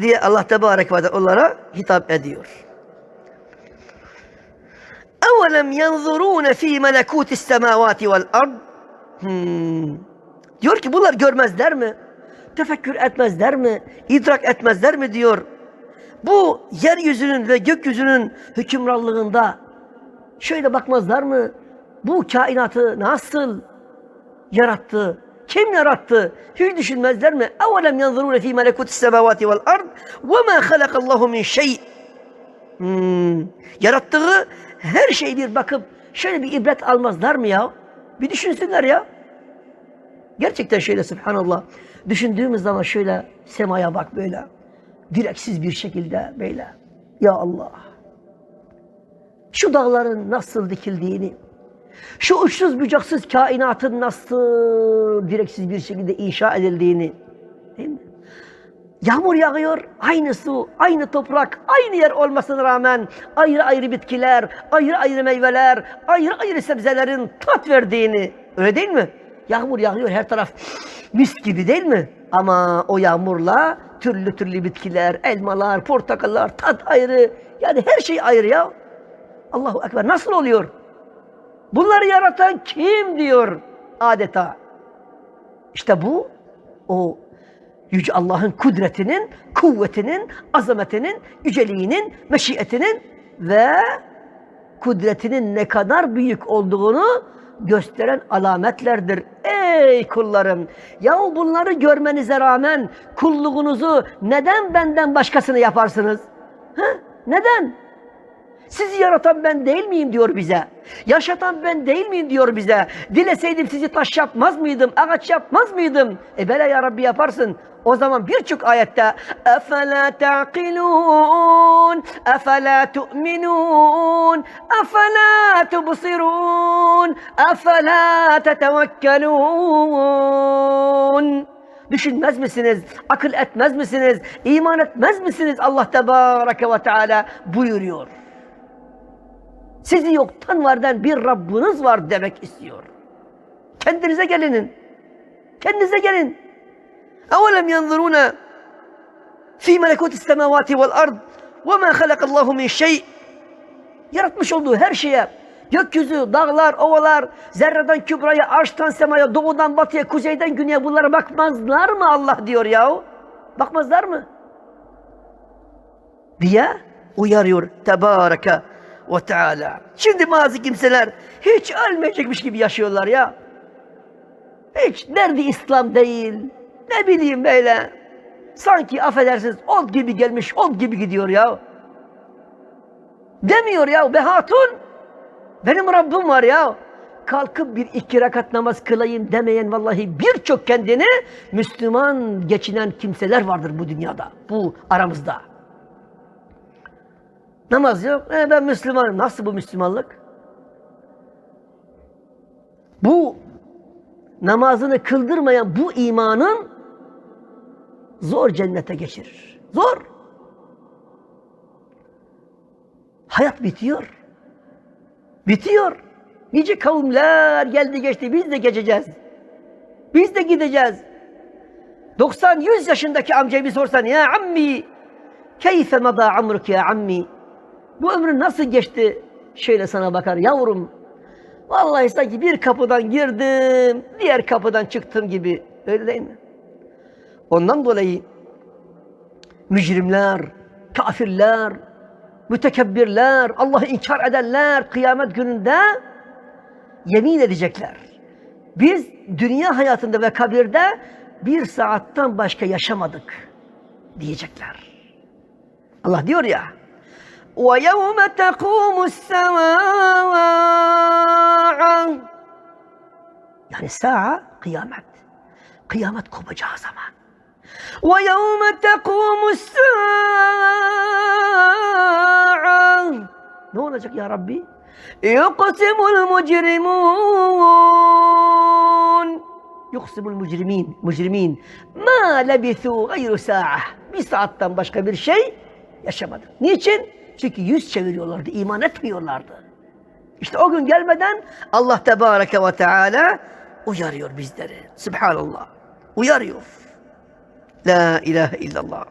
diye Allah Tebarek ve onlara hitap ediyor. Evelem yanzurune fi melekutis semavati vel ard hmm. Diyor ki bunlar görmezler mi? Tefekkür etmezler mi? İdrak etmezler mi diyor. Bu yeryüzünün ve gökyüzünün hükümranlığında şöyle bakmazlar mı? Bu kainatı nasıl yarattı? Kim yarattı? Hiç düşünmezler mi? Evelem yanzurune fî melekutis semâvâti vel ard ve mâ halakallahu min şey. Hmm. Yarattığı her şey bir bakıp şöyle bir ibret almazlar mı ya? Bir düşünsünler ya. Gerçekten şöyle subhanallah. Düşündüğümüz zaman şöyle semaya bak böyle. Direksiz bir şekilde böyle. Ya Allah. Şu dağların nasıl dikildiğini, şu uçsuz bucaksız kainatın nasıl direksiz bir şekilde inşa edildiğini. Değil mi? Yağmur yağıyor, aynı su, aynı toprak, aynı yer olmasına rağmen ayrı ayrı bitkiler, ayrı ayrı meyveler, ayrı ayrı sebzelerin tat verdiğini. Öyle değil mi? Yağmur yağıyor her taraf mis gibi değil mi? Ama o yağmurla türlü türlü bitkiler, elmalar, portakallar, tat ayrı. Yani her şey ayrı ya. Allahu Ekber. Nasıl oluyor? Bunları yaratan kim diyor adeta. İşte bu o Yüce Allah'ın kudretinin, kuvvetinin, azametinin, yüceliğinin, meşiyetinin ve kudretinin ne kadar büyük olduğunu gösteren alametlerdir. Ey kullarım! Yahu bunları görmenize rağmen kulluğunuzu neden benden başkasını yaparsınız? Ha? Neden? Sizi yaratan ben değil miyim diyor bize. Yaşatan ben değil miyim diyor bize. Dileseydim sizi taş yapmaz mıydım? Ağaç yapmaz mıydım? E bela ya Rabbi yaparsın. O zaman birçok ayette efela taqilun efela tu'minun efela tubsirun efela tetevekkelun Düşünmez misiniz? Akıl etmez misiniz? İman etmez misiniz? Allah Tebareke ve Teala buyuruyor. Sizi yoktan vardan bir Rabbiniz var demek istiyor. Kendinize gelinin. Kendinize gelin. أولم ينظرون في ملكوت السماوات والأرض وما خلق الله من شيء Yaratmış olduğu her şeye gökyüzü, dağlar, ovalar, zerreden kübraya, arştan semaya, doğudan batıya, kuzeyden güneye bunlara bakmazlar mı Allah diyor yahu? Bakmazlar mı? Diye uyarıyor Tebareke ve Teala. Şimdi bazı kimseler hiç ölmeyecekmiş gibi yaşıyorlar ya. Hiç derdi İslam değil. Ne bileyim böyle. Sanki affedersiniz ot gibi gelmiş, ot gibi gidiyor ya. Demiyor ya be hatun. Benim Rabbim var ya. Kalkıp bir iki rakat namaz kılayım demeyen vallahi birçok kendini Müslüman geçinen kimseler vardır bu dünyada. Bu aramızda. Namaz yok. E ben Müslümanım. Nasıl bu Müslümanlık? Bu namazını kıldırmayan bu imanın zor cennete geçirir. Zor. Hayat bitiyor. Bitiyor. Nice kavimler geldi geçti. Biz de geçeceğiz. Biz de gideceğiz. 90-100 yaşındaki amcayı bir sorsan ya ammi keyfe mada amruk ya ammi bu ömrün nasıl geçti? Şöyle sana bakar yavrum. Vallahi sanki bir kapıdan girdim, diğer kapıdan çıktım gibi. Öyle değil mi? Ondan dolayı mücrimler, kafirler, mütekebbirler, Allah'ı inkar edenler kıyamet gününde yemin edecekler. Biz dünya hayatında ve kabirde bir saatten başka yaşamadık diyecekler. Allah diyor ya وَيَوْمَ تَقُومُ السَّاعَةِ Yani sağa kıyamet. Kıyamet kopacağı zaman. وَيَوْمَ تَقُومُ السَّاعَةِ Ne olacak ya Rabbi? يُقْسِمُ الْمُجْرِمُونَ يُقْسِمُ الْمُجْرِمِينَ Mücrimin. مَا لَبِثُوا غَيْرُ سَاعَةِ Bir saatten başka bir şey yaşamadı. Niçin? Çünkü yüz çeviriyorlardı, iman etmiyorlardı. İşte o gün gelmeden Allah Tebareke ve Teala uyarıyor bizleri. Subhanallah. Uyarıyor. La ilahe illallah.